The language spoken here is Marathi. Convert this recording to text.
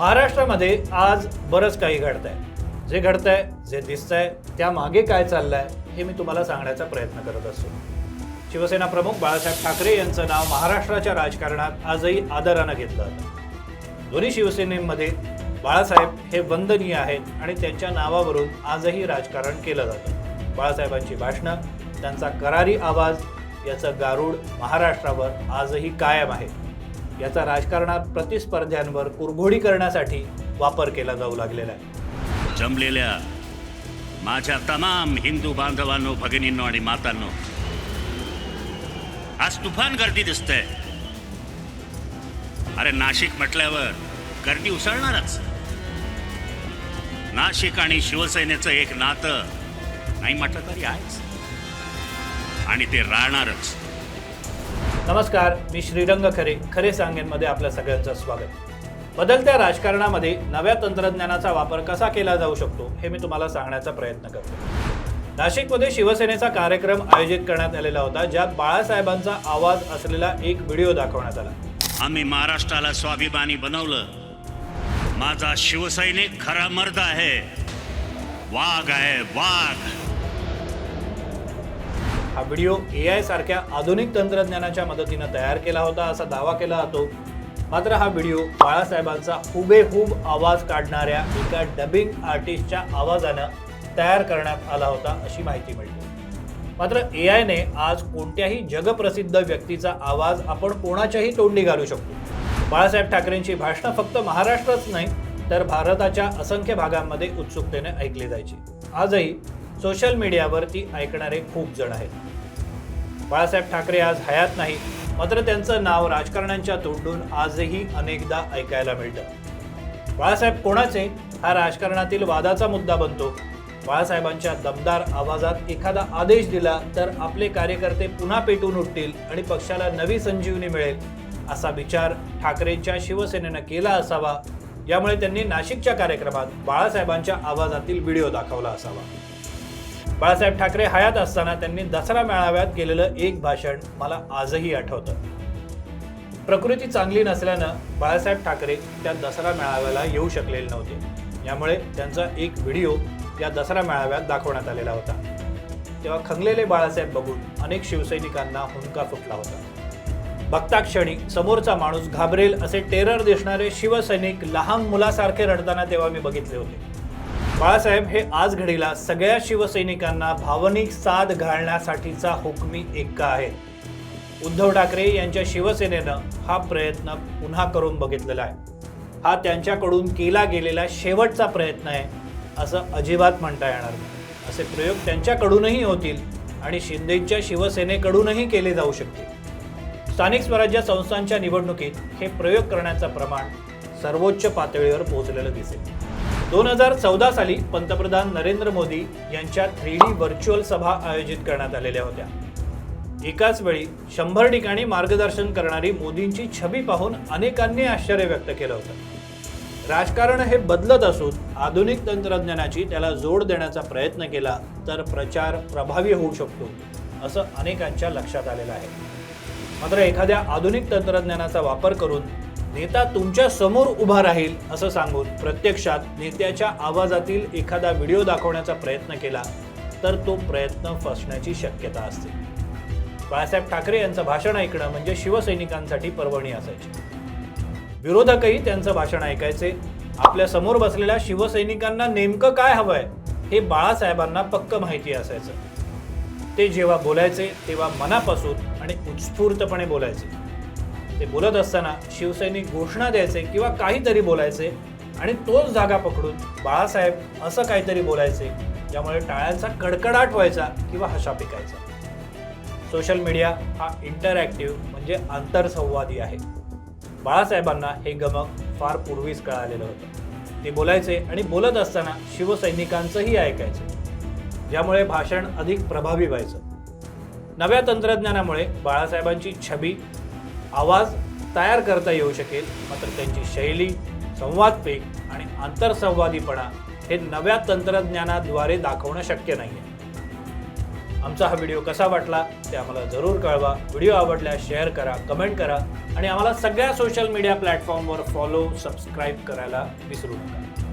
महाराष्ट्रामध्ये आज बरंच काही घडतंय. जे घडतंय जे दिसतंय त्यामागे काय चाललंय हे मी तुम्हाला सांगण्याचा प्रयत्न करत असतो. शिवसेना प्रमुख बाळासाहेब ठाकरे यांचं नाव महाराष्ट्राच्या राजकारणात आजही आदरानं घेतलं जातं. दोन्ही शिवसेनेमध्ये बाळासाहेब हे वंदनीय आहेत आणि त्यांच्या नावावरून आजही राजकारण केलं जातं. बाळासाहेबांची भाषणं त्यांचा करारी आवाज याचं गारूड महाराष्ट्रावर आजही कायम आहे. याचा राजकारणात प्रतिस्पर्ध्यांवर कुरघोडी करण्यासाठी वापर केला जाऊ लागलेला आहे. जमलेल्या माझ्या तमाम हिंदू बांधवांनो भगिनींनो आणि मातांनो आज तुफान गर्दी दिसते अरे नाशिक म्हटल्यावर गर्दी उसळणारच. नाशिक आणि शिवसेनेचं एक नातं नाही म्हटलं तरी आहेच. आणि ते राहणारच. नमस्कार मी श्रीरंग खरे खरे सांगेनमध्ये आपल्या सगळ्यांचं स्वागत. बदलत्या राजकारणामध्ये नव्या तंत्रज्ञानाचा वापर कसा केला जाऊ शकतो हे मी तुम्हाला सांगण्याचा प्रयत्न करतो. नाशिकमध्ये शिवसेनेचा कार्यक्रम आयोजित करण्यात आलेला होता ज्यात बाळासाहेबांचा आवाज असलेला एक व्हिडिओ दाखवण्यात आला. आम्ही महाराष्ट्राला स्वाभिमानी बनवलं. माझा शिवसैनिक खरा मर्द आहे. वाघ आहे वाघ. हा व्हिडिओ ए आय सारख्या आधुनिक तंत्रज्ञानाच्या मदतीनं तयार केला होता असा दावा केला जातो. मात्र हा व्हिडिओ बाळासाहेबांचा हुबेहूब आवाज काढणाऱ्या एका डबिंग आर्टिस्टच्या आवाजानं तयार करण्यात आला होता अशी माहिती मिळते. मात्र ए आयने आज कोणत्याही जगप्रसिद्ध व्यक्तीचा आवाज आपण कोणाच्याही तोंडी घालू शकतो. बाळासाहेब ठाकरेंची भाषणं फक्त महाराष्ट्रच नाही तर भारताच्या असंख्य भागांमध्ये उत्सुकतेने ऐकली जायची. आजही सोशल मीडियावरती ऐकणारे खूप जण आहेत. बाळासाहेब ठाकरे आज हयात नाही मात्र त्यांचं नाव राजकारण्यांच्या तोंडून आजही अनेकदा ऐकायला मिळतं. बाळासाहेब कोणाचे? हा राजकारणातील वादाचा मुद्दा बनतो. बाळासाहेबांच्या दमदार आवाजात एखादा आदेश दिला तर आपले कार्यकर्ते पुन्हा पेटून उठतील आणि पक्षाला नवी संजीवनी मिळेल असा विचार ठाकरेंच्या शिवसेनेनं केला असावा. यामुळे त्यांनी नाशिकच्या कार्यक्रमात बाळासाहेबांच्या आवाजातील व्हिडिओ दाखवला असावा. बाळासाहेब ठाकरे हयात असताना त्यांनी दसरा मेळाव्यात केलेलं एक भाषण मला आजही आठवतं. प्रकृती चांगली नसल्यानं बाळासाहेब ठाकरे त्या दसरा मेळाव्याला येऊ शकलेले नव्हते. यामुळे त्यांचा एक व्हिडिओ या दसरा मेळाव्यात दाखवण्यात आलेला होता. तेव्हा खंगलेले बाळासाहेब बघून अनेक शिवसैनिकांना हुंका फुटला होता. बघता क्षणी समोरचा माणूस घाबरेल असे टेरर दिसणारे शिवसैनिक लहान मुलासारखे रडताना तेव्हा मी बघितले होते. बाळासाहेब हे आज घडीला सगळ्या शिवसैनिकांना भावनिक साथ घालण्यासाठीचा हुकमी एक्का आहे. उद्धव ठाकरे यांच्या शिवसेनेनं हा प्रयत्न पुन्हा करून बघितलेला आहे. हा त्यांच्याकडून केला गेलेला शेवटचा प्रयत्न आहे असं अजिबात म्हणता येणार नाही. असे प्रयोग त्यांच्याकडूनही होतील आणि शिंदेच्या शिवसेनेकडूनही केले जाऊ शकतील. स्थानिक स्वराज्य संस्थांच्या निवडणुकीत हे प्रयोग करण्याचं प्रमाण सर्वोच्च पातळीवर पोहोचलेलं दिसेल. दोन हजार चौदा साली पंतप्रधान नरेंद्र मोदी यांच्या थ्री डी व्हर्च्युअल सभा आयोजित करण्यात आलेल्या होत्या. एकाच वेळी शंभर ठिकाणी मार्गदर्शन करणारी मोदींची छबी पाहून अनेकांनी आश्चर्य व्यक्त केलं होतं. राजकारण हे बदलत असून आधुनिक तंत्रज्ञानाची त्याला जोड देण्याचा प्रयत्न केला तर प्रचार प्रभावी होऊ शकतो असं अनेकांच्या लक्षात आलेलं आहे. मात्र एखाद्या आधुनिक तंत्रज्ञानाचा वापर करून नेता तुमच्यासमोर उभा राहील असं सांगून प्रत्यक्षात नेत्याच्या आवाजातील एखादा व्हिडिओ दाखवण्याचा प्रयत्न केला तर तो प्रयत्न फसण्याची शक्यता असते. बाळासाहेब ठाकरे यांचं भाषण ऐकणं म्हणजे शिवसैनिकांसाठी पर्वणी असायची. विरोधकही त्यांचं भाषण ऐकायचे. आपल्यासमोर बसलेल्या शिवसैनिकांना नेमकं काय हवंय हे बाळासाहेबांना पक्क माहिती असायचं. ते जेव्हा बोलायचे तेव्हा मनापासून आणि उत्स्फूर्तपणे बोलायचे. ते बोलत असताना शिवसैनिक घोषणा द्यायचे किंवा काहीतरी बोलायचे आणि तोच जागा पकडून बाळासाहेब असं काहीतरी बोलायचे ज्यामुळे टाळ्यांचा कडकडाट व्हायचा किंवा हशा पिकायचा. सोशल मीडिया हा इंटरॅक्टिव्ह म्हणजे आंतरसंवादी आहे. बाळासाहेबांना हे गमक फार पूर्वीच कळालेलं होतं. ते बोलायचे आणि बोलत असताना शिवसैनिकांचंही ऐकायचे ज्यामुळे भाषण अधिक प्रभावी व्हायचं. नव्या तंत्रज्ञानामुळे बाळासाहेबांची छबी आवाज तयार करता येऊ शकेल मात्र त्यांची शैली संवादपेक आणि आंतरसंवादीपणा हे नव्या तंत्रज्ञानाद्वारे दाखवणं शक्य नाही आहे आमचा हा व्हिडिओ कसा वाटला ते आम्हाला जरूर कळवा. व्हिडिओ आवडल्यास शेअर करा कमेंट करा आणि आम्हाला सगळ्या सोशल मीडिया प्लॅटफॉर्मवर फॉलो सबस्क्राईब करायला विसरू नका.